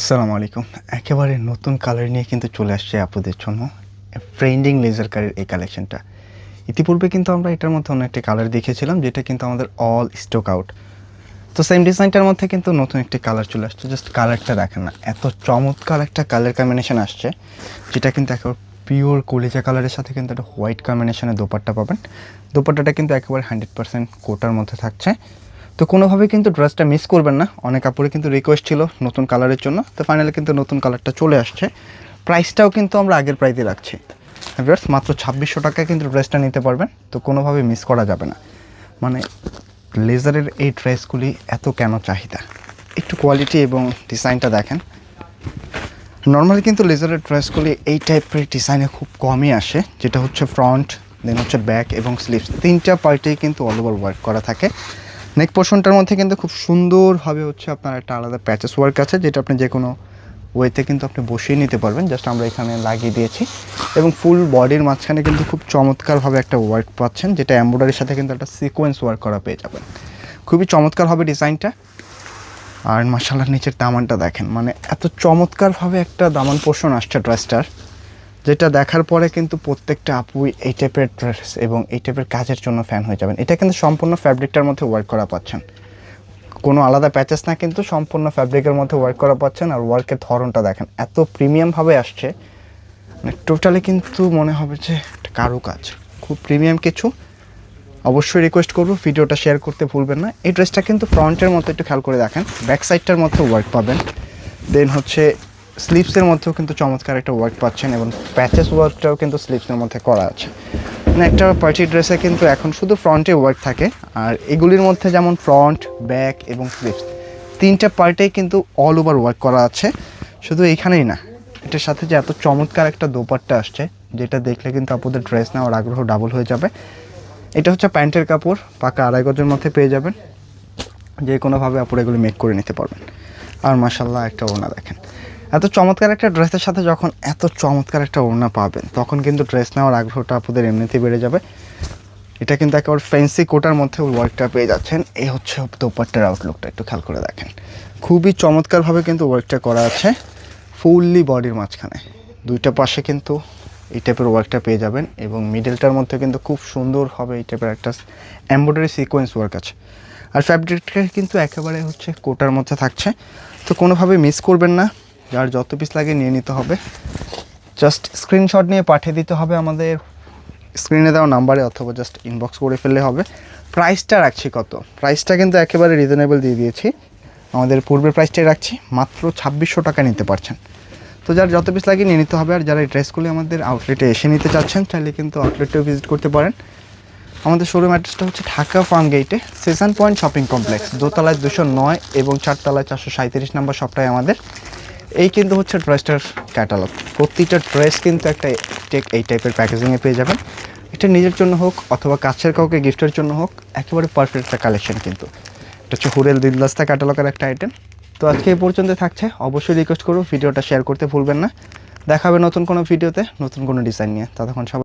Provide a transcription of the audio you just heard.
আসসালামু আলাইকুম। একেবারে নতুন কালার নিয়ে কিন্তু চলে আসছে আপুদের জন্য ফ্রেন্ডিং লেজার কারের এই কালেকশনটা ইতিপূর্বে কিন্তু আমরা এটার মধ্যে অন্য একটি কালার দেখেছিলাম, যেটা কিন্তু আমাদের অল স্টক আউট তো সেম ডিজাইনটার মধ্যে কিন্তু নতুন একটি কালার চলে আসছে জাস্ট কালারটা দেখেন না, এত চমৎকার একটা কালার কম্বিনেশান আসছে, যেটা কিন্তু একেবারে পিওর কলিজা কালারের সাথে কিন্তু একটা হোয়াইট কম্বিনেশনের দোপাট্টা পাবেন। দোপাট্টাটা কিন্তু একেবারে হান্ড্রেড পার্সেন্ট কোটার মধ্যে থাকছে। তো কোনোভাবে কিন্তু ড্রেসটা মিস করবেন না। অনেক কাপড়ে কিন্তু রিকোয়েস্ট ছিল নতুন কালারের জন্য। তো ফাইনালি কিন্তু নতুন কালারটা চলে আসছে। প্রাইসটাও কিন্তু আমরা আগের প্রাইসে রাখছি। ভিউয়ার্স মাত্র ছাব্বিশশো টাকায় কিন্তু ড্রেসটা নিতে পারবেন। তো কোনোভাবে মিস করা যাবে না। মানে লেজারের এই ড্রেসগুলি এত কেন চাহিদা? একটু কোয়ালিটি এবং ডিজাইনটা দেখেন। নর্মালি কিন্তু লেজারের ড্রেসগুলি এই টাইপের ডিজাইনে খুব কমই আসে। যেটা হচ্ছে ফ্রন্ট দেন হচ্ছে ব্যাক এবং স্লিভস তিনটা পার্টেই কিন্তু অল ওভার ওয়ার্ক করা থাকে। নেক পোর্শনটার মধ্যে কিন্তু খুব সুন্দরভাবে হচ্ছে আপনার একটা আলাদা প্যাচেস ওয়ার্ক আছে, যেটা আপনি যে কোনো ওয়েতে কিন্তু আপনি বসিয়ে নিতে পারবেন। জাস্ট আমরা এখানে লাগিয়ে দিয়েছি। এবং ফুল বডির মাঝখানে কিন্তু খুব চমৎকারভাবে একটা ওয়ার্ক পাচ্ছেন, যেটা এমব্রয়ডারির সাথে কিন্তু একটা সিকোয়েন্স ওয়ার্ক করা পেয়ে যাবেন। খুবই চমৎকার হবে ডিজাইনটা। আর মাসালার নিচের দামানটা দেখেন। মানে এত চমৎকারভাবে একটা দামান পোর্শন আসছে ড্রেসটার যেটা দেখার পরে কিন্তু প্রত্যেকটা আপুই এই টাইপের ড্রেস এবং এই টাইপের কাজের জন্য ফ্যান হয়ে যাবেন। এটা কিন্তু সম্পূর্ণ ফ্যাব্রিকটার মধ্যে ওয়ার্ক করা পাচ্ছেন। কোনো আলাদা প্যাচেস না, কিন্তু সম্পূর্ণ ফ্যাব্রিকের মধ্যে ওয়ার্ক করা পাচ্ছেন আর ওয়ার্কের ধরনটা দেখেন। এত প্রিমিয়ামভাবে আসছে। মানে টোটালি কিন্তু মনে হবে যে একটা কারুকাজ। খুব প্রিমিয়াম কিছু। অবশ্যই রিকোয়েস্ট করব, ভিডিওটা শেয়ার করতে ভুলবেন না। এই ড্রেসটা কিন্তু ফ্রন্টের মতো একটু খেয়াল করে দেখেন। ব্যাক সাইডটার মধ্যে ওয়ার্ক পাবেন। দেন হচ্ছে স্লিপসের মধ্যেও কিন্তু চমৎকার একটা ওয়ার্ক পাচ্ছেন এবং প্যাচেস ওয়ার্কটাও কিন্তু স্লিপসের মধ্যে করা আছে। একটা পার্টি ড্রেসে কিন্তু এখন শুধু ফ্রন্টে ওয়ার্ক থাকে, আর এগুলির মধ্যে যেমন ফ্রন্ট ব্যাক এবং স্লিপস তিনটা পার্টেই কিন্তু অল ওভার ওয়ার্ক করা আছে, শুধু এইখানেই না। এটার সাথে যে এত চমৎকার একটা দোপাট্টা আসছে, যেটা দেখলে কিন্তু আপনাদের ড্রেস নেওয়ার আগ্রহ ডাবল হয়ে যাবে। এটা হচ্ছে প্যান্টের কাপড়, পাকা আড়াই গজের মধ্যে পেয়ে যাবেন। যে কোনোভাবে আপনারা এগুলো মেক করে নিতে পারবেন। আর মাসাল্লাহ একটা ওড়না দেখেন। এত চমৎকার একটা ড্রেসের সাথে যখন এত চমৎকার একটা ওড়না পাবেন, তখন কিন্তু ড্রেস নেওয়ার আগ্রহটা আপনাদের এমনিতেই বেড়ে যাবে। এটা কিন্তু একেবারে ফ্যান্সি কোটার মধ্যে ওয়ার্কটা পেয়ে যাচ্ছেন। এই হচ্ছে দোপাট্টার আউটলুকটা একটু খেয়াল করে দেখেন। খুবই চমৎকারভাবে কিন্তু ওয়ার্কটা করা আছে ফুললি বডির মাঝখানে। দুইটা পাশে কিন্তু এই টাইপের ওয়ার্কটা পেয়ে যাবেন এবং মিডলটার মধ্যে কিন্তু খুব সুন্দর হবে এই টাইপের একটা এমব্রয়ডারি সিকোয়েন্স ওয়ার্ক আছে। আর ফ্যাব্রিকটা কিন্তু একেবারে হচ্ছে কোটার মধ্যে থাকছে। তো কোনোভাবে মিস করবেন না। যার যত পিস লাগে নিয়ে নিতে হবে। জাস্ট স্ক্রিনশট নিয়ে পাঠিয়ে দিতে হবে আমাদের স্ক্রিনে দেওয়া নাম্বারে অথবা জাস্ট ইনবক্স করে ফেললে হবে। প্রাইসটা রাখছি কত? প্রাইসটা কিন্তু একেবারে রিজনেবল দিয়ে দিয়েছি। আমাদের পূর্বের প্রাইসটাই রাখছি, মাত্র ছাব্বিশশো টাকা নিতে পারছেন। তো যার যত পিস লাগে নিয়ে নিতে হবে, আর যারা এই ড্রেসগুলি আমাদের আউটলেটে এসে নিতে চাচ্ছেন, চাইলে কিন্তু আউটলেটেও ভিজিট করতে পারেন। আমাদের শোরুম অ্যাড্রেসটা হচ্ছে ঢাকা ফার্ম গেটে সেশন পয়েন্ট শপিং কমপ্লেক্স দোতলায় দুশো নয় এবং চারতলায় চারশো সাঁত্রিশ নম্বর সবটাই আমাদের। এই কিন্তু হচ্ছে ড্রেসটার ক্যাটালগ। প্রতিটা ড্রেস কিন্তু একটা টেক এই টাইপের প্যাকেজিংয়ে পেয়ে যাবেন। এটা নিজের জন্য হোক অথবা কাছের কাউকে গিফটের জন্য হোক, একেবারে পারফেক্ট একটা কালেকশন কিন্তু। এটা হচ্ছে হুরেল দিলদাস্তা ক্যাটালগের একটা আইটেম তো আজকে এই পর্যন্ত থাকছে। অবশ্যই রিকোয়েস্ট করব ভিডিওটা শেয়ার করতে ভুলবেন না। দেখাবে নতুন কোনো ভিডিওতে, নতুন কোনো ডিজাইন নিয়ে। ততক্ষণ সবাই